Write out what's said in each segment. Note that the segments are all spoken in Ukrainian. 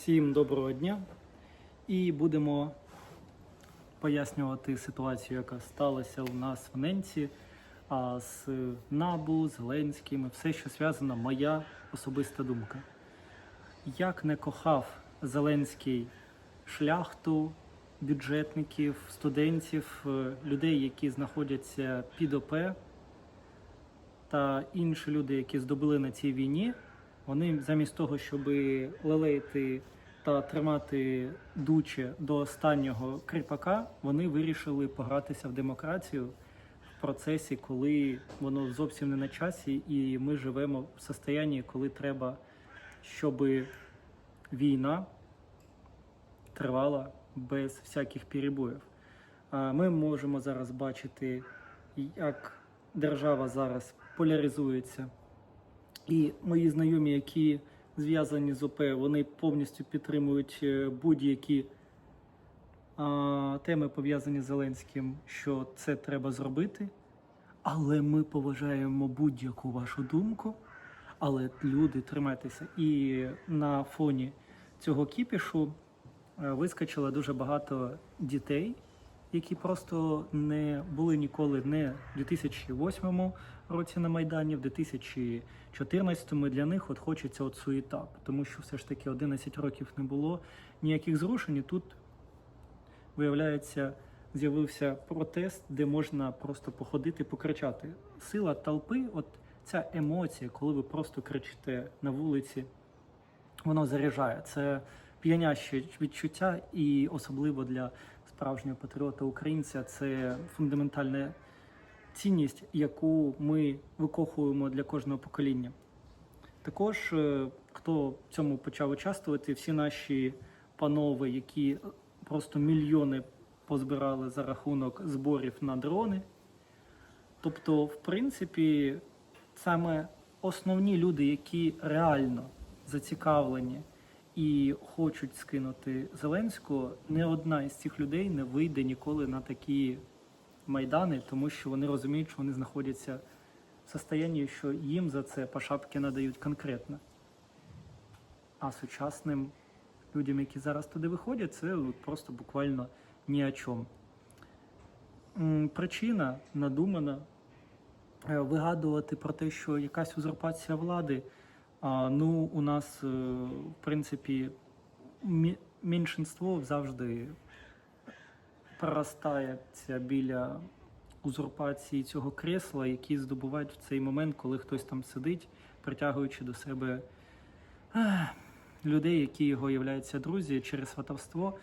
Всім доброго дня і будемо пояснювати ситуацію, яка сталася у нас в Ненці а, з Набу, Зеленським, і все, що зв'язано, моя особиста думка. Як не кохав Зеленський шляхту, бюджетників, студентів, е, людей, які знаходяться під ОП, та інші люди, які здобули на цій війні, вони замість того, щоб лелеяти та тримати дуче до останнього кріпака, вони вирішили погратися в демократію в процесі, коли воно зовсім не на часі, і ми живемо в состоянні, коли треба, щоб війна тривала без всяких перебоїв. Ми можемо зараз бачити, як держава зараз поляризується. І мої знайомі, які зв'язані з ОП, вони повністю підтримують е, будь-які теми пов'язані з Зеленським, що це треба зробити. Але ми поважаємо будь-яку вашу думку. Але люди, тримайтеся. І на фоні цього кіпішу е, вискочило дуже багато дітей, які просто не були ніколи не в 2008 році на Майдані, в 2014 му для них от хочеться от суєта, тому що все ж таки 11 років не було ніяких зрушень. І тут, виявляється, з'явився протест, де можна просто походити, покричати. Сила толпи, от ця емоція, коли ви просто кричите на вулиці, воно заряджає. Це п'яняще відчуття, і особливо для справжнього патріота українця це фундаментальна цінність, яку ми викохуємо для кожного покоління. Також, е, хто в цьому почав участвувати, всі наші панове, які просто мільйони позбирали за рахунок зборів на дрони. Тобто, в принципі, саме основні люди, які реально зацікавлені і хочуть скинути Зеленського, не одна із цих людей не вийде ніколи на такі майдани, тому що вони розуміють, що вони знаходяться в состоянні, що їм за це по шапки надають конкретно. А сучасним людям, які зараз туди виходять, це просто буквально ні о чому. Причина надумана е, вигадувати про те, що якась узурпація влади. Ну, у нас, е, в принципі, меншинство завжди проростається біля узурпації цього кресла, які здобувають в цей момент, коли хтось там сидить, притягуючи до себе людей, які його являються друзі через сватовство.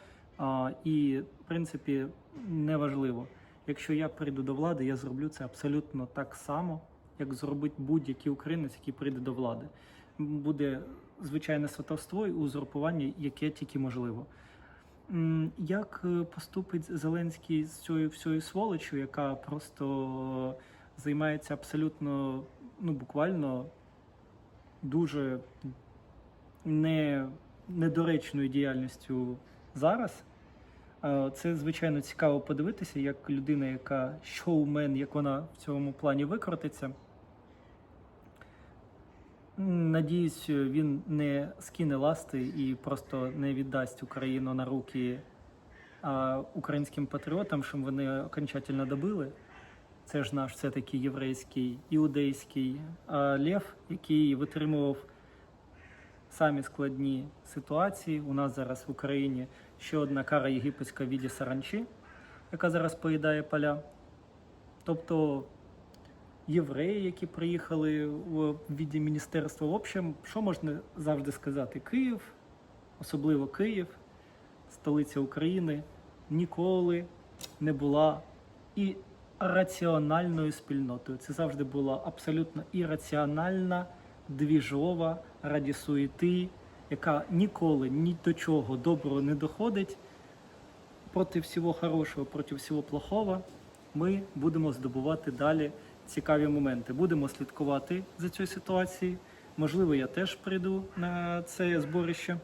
І, в принципі, неважливо. Якщо я прийду до влади, я зроблю це абсолютно так само, як зробить будь-який українець, який прийде до влади. Буде звичайне сватовство і узурпування, яке тільки можливо. Як е, поступить Зеленський з цією всією сволочю, яка просто займається абсолютно, ну буквально дуже не, недоречною діяльністю зараз? Е, Це звичайно цікаво подивитися, як людина, яка шоумен, як вона в цьому плані викрутиться. Надіюсь, він не скине ласти і просто не віддасть Україну на руки а, українським патріотам, щоб вони окончательно добили. Це ж наш все-таки єврейський, іудейський а, лев, який витримував самі складні ситуації. У нас зараз в Україні ще одна кара єгипетська в віді саранчі, яка зараз поїдає поля. Тобто євреї, які приїхали в віді міністерства. В общем, що можна завжди сказати? Київ, особливо Київ, столиця України, ніколи не була і раціональною спільнотою. Це завжди була абсолютно ірраціональна, двіжова, раді суєти, яка ніколи ні до чого доброго не доходить. Проти всього хорошого, проти всього плохого ми будемо здобувати далі цікаві моменти. Будемо слідкувати за цією ситуацією. Можливо, я теж прийду на це зборище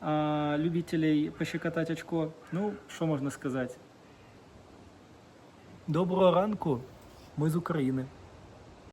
а, любителей пощекотати очко. Ну, що можна сказати? Доброго ранку, ми з України.